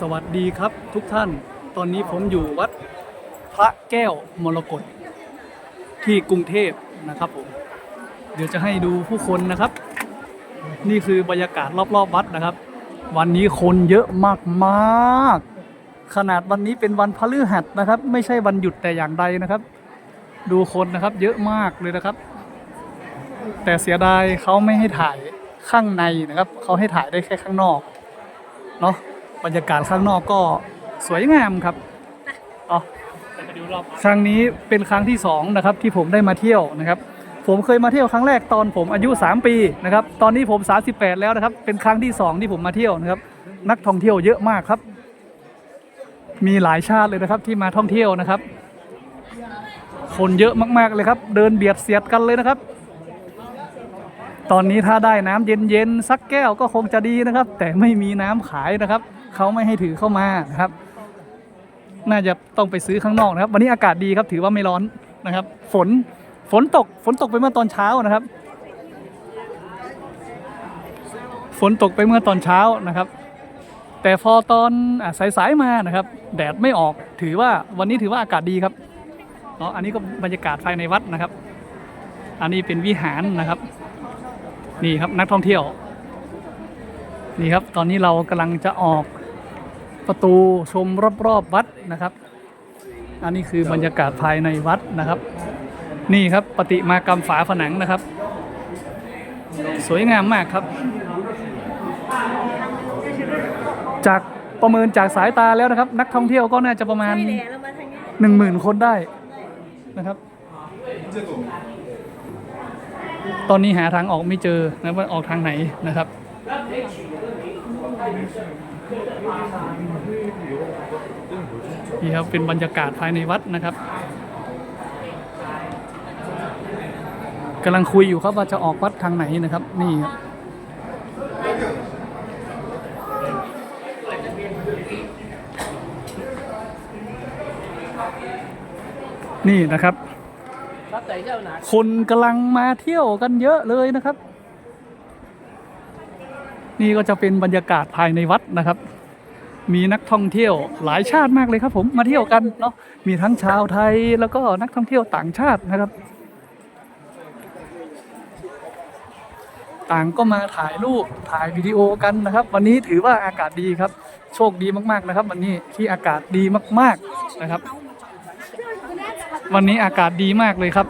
สวัสดีครับทุกท่านตอนนี้ผมอยู่วัดพระแก้วมรกตที่กรุงเทพนะครับผม เดี๋ยวจะให้ดูผู้คนนะครับ นี่คือบรรยากาศรอบๆวัดนะครับ วันนี้คนเยอะมากๆ ขนาดวันนี้เป็นวันพฤหัสนะครับ ไม่ใช่วันหยุดแต่อย่างใดนะครับ ดูคนนะครับเยอะมากเลยนะครับ แต่เสียดายเขาไม่ให้ถ่ายข้างในนะครับเขาให้ถ่ายได้แค่ข้างนอกเนาะ บรรยากาศข้างนอกก็สวยงามครับอ๋อครั้งนี้เป็นครั้งที่สองนะครับที่ผมได้มาเที่ยวนะครับ ผมเคยมาเที่ยวครั้งแรกตอนผมอายุ 3 ปีนะครับ ตอนนี้ผม 38 แล้วนะครับ เป็นครั้งที่สองที่ผมมาเที่ยวนะครับ นักท่องเที่ยวเยอะมากครับ มีหลายชาติเลยนะครับที่มาท่องเที่ยวนะครับ คนเยอะมากๆเลยครับ เดินเบียดเสียดกันเลยนะครับ ตอนนี้ถ้าได้น้ำเย็นๆสักแก้วก็คงจะดีนะครับ แต่ไม่มีน้ำขายนะครับ เขาไม่ให้ถือเข้ามานะครับ น่าจะต้องไปซื้อข้างนอกนะครับ วันนี้อากาศดีครับถือว่าไม่ร้อนนะครับ ฝนฝนตกฝนตกไปเมื่อตอนเช้านะครับ ฝนตกไปเมื่อตอนเช้านะครับ แต่พอตอนอสายๆมานะครับ แดดไม่ออกถือว่าวันนี้ถือว่าอากาศดีครับเนาะอันนี้ก็บรรยากาศภายในวัดนะครับ อันนี้เป็นวิหารนะครับ นี่ครับนักท่องเที่ยว นี่ครับตอนนี้เรากำลังจะออก ประตูชมรอบๆวัดนะครับ อันนี้คือบรรยากาศภายในวัดนะครับ นี่ครับปฏิมากรรมฝาผนังนะครับ สวยงามมากครับ จากประเมินจากสายตาแล้วนะครับ นักท่องเที่ยวก็น่าจะประมาณหนึ่งหมื่นคนได้นะครับ ตอนนี้หาทางออกไม่เจอนะว่าออกทางไหนนะครับ นี่ครับเป็นบรรยากาศภายในวัดนะครับกำลังคุยอยู่ครับว่าจะออกวัดทางไหนนะครับ นี่ครับนี่นะครับ คนกำลังมาเที่ยวกันเยอะเลยนะครับ นี่ก็จะเป็นบรรยากาศภายในวัดนะครับ มีนักท่องเที่ยวหลายชาติมากเลยครับผมมาเที่ยวกันเนาะมีทั้งชาวไทยแล้วก็นักท่องเที่ยวต่างชาตินะครับ ต่างก็มาถ่ายรูปถ่ายวิดีโอกันนะครับ วันนี้ถือว่าอากาศดีครับ โชคดีมากๆนะครับ วันนี้ที่อากาศดีมากๆนะครับ วันนี้อากาศดีมากเลยครับ